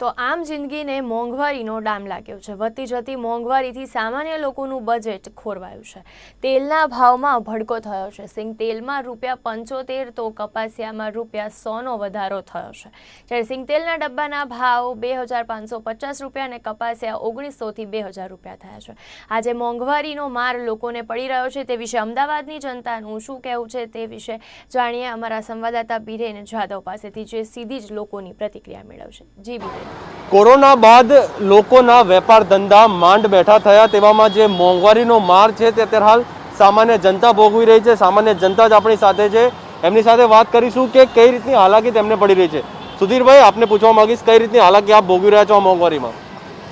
તો આમ જિંદગીને મોંઘવારીનો ડામ લાગ્યો છે. વધતી જતી મોંઘવારીથી સામાન્ય લોકોનું બજેટ ખોરવાયું છે. તેલના ભાવમાં ભડકો થયો છે. સિંગ તેલમાં રૂપિયા પંચોતેર તો કપાસિયામાં રૂપિયા સોનો વધારો થયો છે. જ્યારે સિંગ તેલના ડબ્બાના ભાવ બે હજાર પાંચસો પચાસ રૂપિયા અને કપાસિયા ઓગણીસોથી બે હજાર રૂપિયા થયા છે. આજે મોંઘવારીનો માર લોકોને પડી રહ્યો છે. તે વિશે અમદાવાદની જનતાનું શું કહેવું છે તે વિશે જાણીએ અમારા સંવાદદાતા બિરેન જાદવ પાસેથી, જે સીધી જ લોકોની પ્રતિક્રિયા મેળવશે. જી બિરેન. કોરોના બાદ લોકોના વેપાર ધંધા માંડ બેઠા થયા તેવામાં જે મોંઘવારીનો માર છે તે અત્યારે હાલ સામાન્ય જનતા ભોગવી રહી છે. સામાન્ય જનતા જ આપણી સાથે છે. એમની સાથે વાત કરીશું કે કઈ રીતની હાલાકી તેમને પડી રહી છે. સુધીરભાઈ, આપને પૂછવા માંગીશ કઈ રીતની હાલાકી આપ ભોગવી રહ્યા છો આ મોંઘવારીમાં?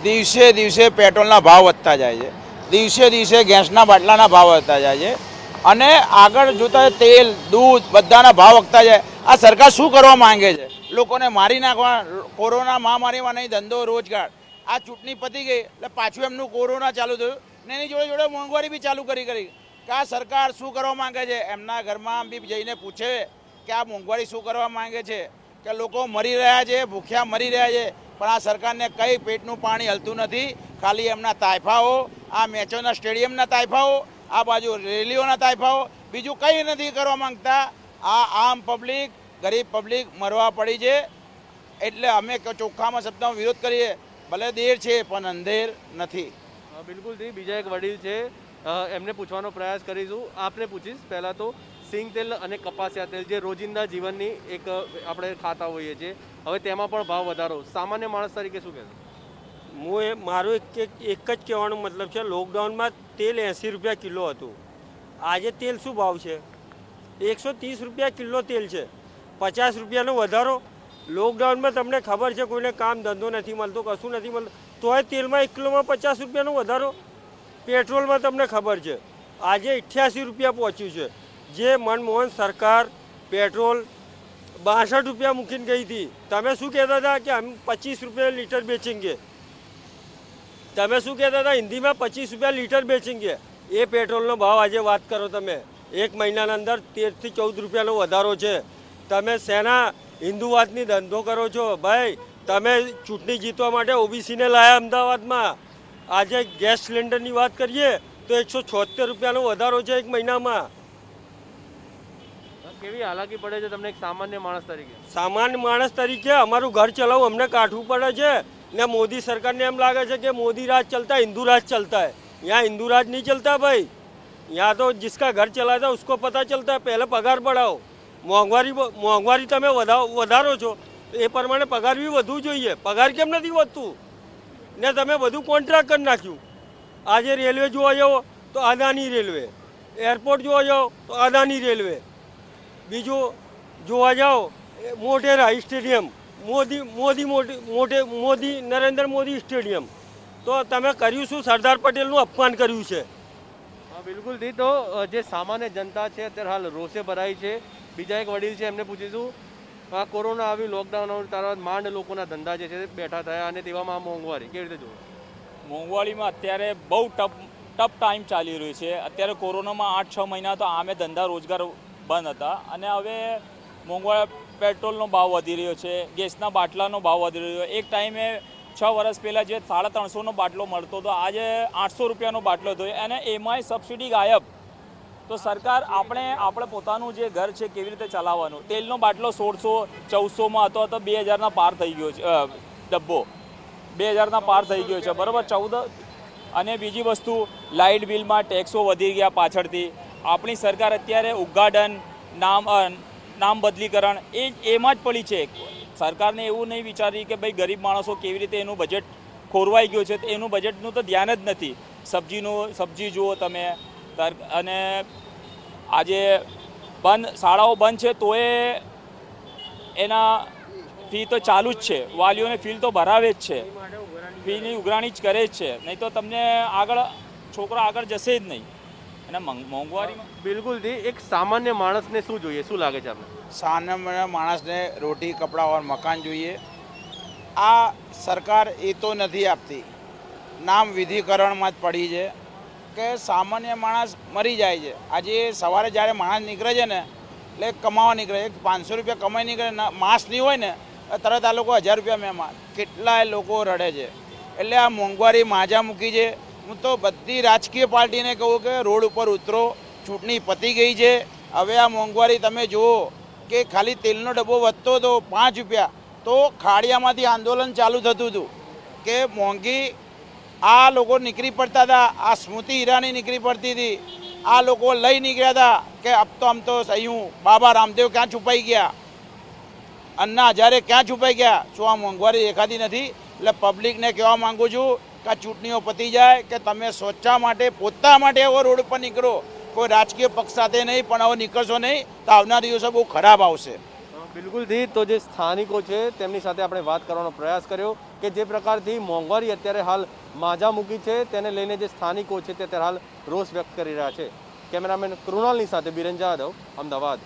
દિવસે દિવસે પેટ્રોલના ભાવ વધતા જાય છે. દિવસે દિવસે ગેસના બાટલાના ભાવ વધતા જાય છે. અને આગળ જોતા તેલ, દૂધ બધાના ભાવ વધતા જાય. આ સરકાર શું કરવા માંગે છે? લોકોને મારી નાખવા, કોરોના મહામારીમાં નહીં, ધંધો, રોજગાર. આ ચૂંટણી પતી ગઈ, એટલે પાછું એમનું કોરોના ચાલુ થયું. ને એની જોડે જોડે મોંઘવારી બી ચાલુ કરી કરી. કે આ સરકાર શું કરવા માંગે છે? એમના ઘરમાં બી જઈને પૂછે કે આ મોંઘવારી શું કરવા માંગે છે? કે લોકો મરી રહ્યા છે, ભૂખ્યા મરી રહ્યા છે, પણ આ સરકારને કઈ પેટનું પાણી હલતું નથી? ખાલી એમના તાયફાઓ, આ મેચોના સ્ટેડિયમના તાયફાઓ, આ બાજુ રેલીઓના તાયફાઓ. બીજું કંઈ નથી કરવા માંગતા. આ આમ પબ્લિક ગરીબ પબ્લિક મરવા પડી છે એટલે અમે ચોખ્ખામાં શબ્દમાં વિરોધ કરીએ. ભલે દેર છે પણ અંધેર નથી. બિલકુલ બિલકુલથી બીજા એક વડીલ છે. એમને પૂછવાનો પ્રયાસ કરીશું. આપને પૂછીશ પહેલાં તો સિંગ તેલ અને કપાસિયા તેલ જે રોજિંદા જીવનની એક આપણે ખાતા હોઈએ છીએ હવે તેમાં પણ ભાવ વધારો. સામાન્ય માણસ તરીકે શું કહેશો? હું એ મારું એક એક- એક જ કહેવાનો મતલબ છે લોકડાઉનમાં તેલ એંસી રૂપિયા કિલો હતું. આજે તેલ શું ભાવ છે? એકસો ત્રીસ રૂપિયા કિલો તેલ છે. પચાસ રૂપિયાનો વધારો. લોકડાઉનમાં તમને ખબર છે કોઈને કામ ધંધો નથી મળતો, કશું નથી મળતું. તોય તેલમાં એક કિલોમાં પચાસ રૂપિયાનો વધારો. પેટ્રોલમાં તમને ખબર છે. આજે અઠ્યાસી રૂપિયા પહોંચ્યું છે. જે મનમોહન સરકાર પેટ્રોલ બાસઠ રૂપિયા મૂકીને ગઈ હતી. તમે શું કહેતા હતા કે અમે પચીસ રૂપિયા લીટર બેચેંગે? તમે શું કહેતા હતા? હિન્દીમાં પચીસ રૂપિયા લીટર બેચેંગે? એ પેટ્રોલનો ભાવ આજે વાત કરો તમે. એક મહિનાના અંદર તેરથી ચૌદ રૂપિયાનો વધારો છે. તમે સેના હિન્દુવાદની ધંધો કરો છો? ભાઈ તમે ચૂંટણી જીતવા માટે ઓબીસીને લાયા અમદાવાદમાં. આજે ગેસ સિલિન્ડરની વાત કરીએ તો એકસો છોતેર રૂપિયાનો વધારો છે એક મહિનામાં. કેવી હાલાકી પડે છે તમને એક સામાન્ય માણસ તરીકે? સામાન્ય માણસ તરીકે અમારું ઘર ચલાવવું અમને કાઢવું પડે છે. ને મોદી સરકારને એમ લાગે છે કે મોદી રાજ ચલતા હિન્દુ રાજ ચલતા. હૈ યહાં હિન્દુ રાજ નહીં ચલતા ભાઈ. યા તો જિસકા ઘર ચલાતા ઉસકો પતા ચલતા. પહેલે પગાર બઢાઓ મોંઘવારી મોંઘવારી તમે વધારો છો એ પ્રમાણે પગાર બી વધવું જોઈએ. પગાર કેમ નથી વધતું? ને તમે બધું કોન્ટ્રાક્ટ કરી નાખ્યું. આજે રેલવે જોવા જાઓ, તો અદાની રેલવે એરપોર્ટ જોવા જાઓ, તો અદાની રેલવે બીજું જોવા જાઓ મોટેરા સ્ટેડિયમ મોદી મોદી મોટી મોદી નરેન્દ્ર મોદી સ્ટેડિયમ તો તમે કર્યું શું? સરદાર પટેલનું અપમાન કર્યું છે. હા બિલકુલથી તો જે સામાન્ય જનતા છે, અત્યારે હાલ રોષે ભરાઈ છે. બીજા એક વડીલ છે, એમને પૂછીશું, આ કોરોના આવ્યું લોકડાઉન આવ્યું ત્યારબાદ માંડ લોકોના ધંધા જે છે બેઠા થયા અને તેવામાં મોંઘવારી કેવી રીતે જોવો? મોંઘવારીમાં અત્યારે બહુ ટફ ટફ ટાઈમ ચાલી રહ્યો છે. અત્યારે કોરોનામાં આઠ, છ મહિના તો આમે ધંધા રોજગાર બંધ હતા અને હવે મોંઘવારી પેટ્રોલનો ભાવ વધી રહ્યો છે, ગેસના બાટલાનો ભાવ વધી રહ્યો એક ટાઈમે છ વર્ષ પહેલાં જે સાડા ત્રણસોનો બાટલો મળતો હતો, આજે આઠસો રૂપિયાનો બાટલો થયો અને એમાંય સબસિડી ગાયબ. તો સરકાર આપણે આપણે પોતાનું જે ઘર છે કેવી રીતે ચલાવવાનું? તેલનો બાટલો સોળસો, ચૌદસોમાં હતો, તો બે હજારના પાર થઈ ગયો છે ડબ્બો. બે હજારના પાર થઈ ગયો છે, બરાબર? ચૌદ અને બીજી વસ્તુ, લાઇટ બિલમાં ટેક્સો વધી ગયા પાછળથી. આપણી સરકાર અત્યારે ઉદ્ઘાટન, નામ નામ બદલીકરણ, એ, એમાં જ પડી છે. સરકારને એવું નહીં વિચારી કે ભાઈ ગરીબ માણસો કેવી રીતે એનું બજેટ ખોરવાઈ ગયું છે, તો એનું બજેટનું તો ધ્યાન જ નથી. સબ્જીનું, સબ્જી જુઓ તમે અને આજે બંધ શાળાઓ બંધ છે તોય એના ફી તો ચાલુ જ છે. વાલીઓને ફી તો ભરાવે જ છે. ફીની ઉઘરાણી જ કરે જ છે. નહીં તો તમને આગળ છોકરા આગળ જશે જ નહીં. અને મોંઘ- મોંઘવારીમાં બિલકુલથી એક સામાન્ય માણસને શું જોઈએ? શું લાગે છે આપણે સામાન્ય માણસને રોટી કપડાં ઓર મકાન જોઈએ. આ સરકાર એ તો નથી આપતી. નામ વિધિકરણમાં જ પડી છે. કે સામાન્ય માણસ મરી જાય છે. આજે સવારે જ્યારે માણસ નીકળે છે ને, એટલે કમાવા નીકળે. એક પાંચસો રૂપિયા કમાઈ નીકળે માસ નહીં હોય ને તરત આ લોકો હજાર રૂપિયા મહેમાન કેટલાય લોકો રડે છે. એટલે આ મોંઘવારી માજા મૂકી છે. હું તો બધી રાજકીય પાર્ટીને કહું કે રોડ ઉપર ઉતરો. ચૂંટણી પતી ગઈ છે. હવે આ મોંઘવારી તમે જુઓ કે ખાલી તેલનો ડબ્બો વધતો હતો પાંચ રૂપિયા. તો ખાડિયામાંથી આંદોલન ચાલુ થતું હતું કે મોંઘી આ લોકો નીકળી પડતા હતા, આ સ્મૃતિ ઈરાની નીકળી પડતી હતી, આ લોકો લઈ નીકળ્યા હતા કે અબ તો આમ તો સહી બાબા રામદેવ ક્યાં છુપાઈ ગયા? અન્ના હજારે ક્યાં છુપાઈ ગયા? શું આ મોંઘવારી દેખાતી નથી? એટલે પબ્લિકને કહેવા માંગુ છું કે આ ચૂંટણીઓ પતી જાય કે તમે સોચા માટે, પોતા માટે એવો રોડ પર નીકળો. કોઈ રાજકીય પક્ષ સાથે નહીં, પણ હવે નીકળશો નહીં, તો આવનાર દિવસો બહુ ખરાબ આવશે. બિલકુલથી તો જે સ્થાનિકો છે, તેમની સાથે આપણે વાત કરવાનો પ્રયાસ કર્યો કે જે પ્રકારથી મોંઘવારી અત્યારે હાલ માજા મૂકી છે, તેને લઈને જે સ્થાનિકો છે તે અત્યારે હાલ રોષ વ્યક્ત કરી રહ્યા છે. કેમેરામેન કૃણાલની સાથે બિરંજા જાદવ, અમદાવાદ.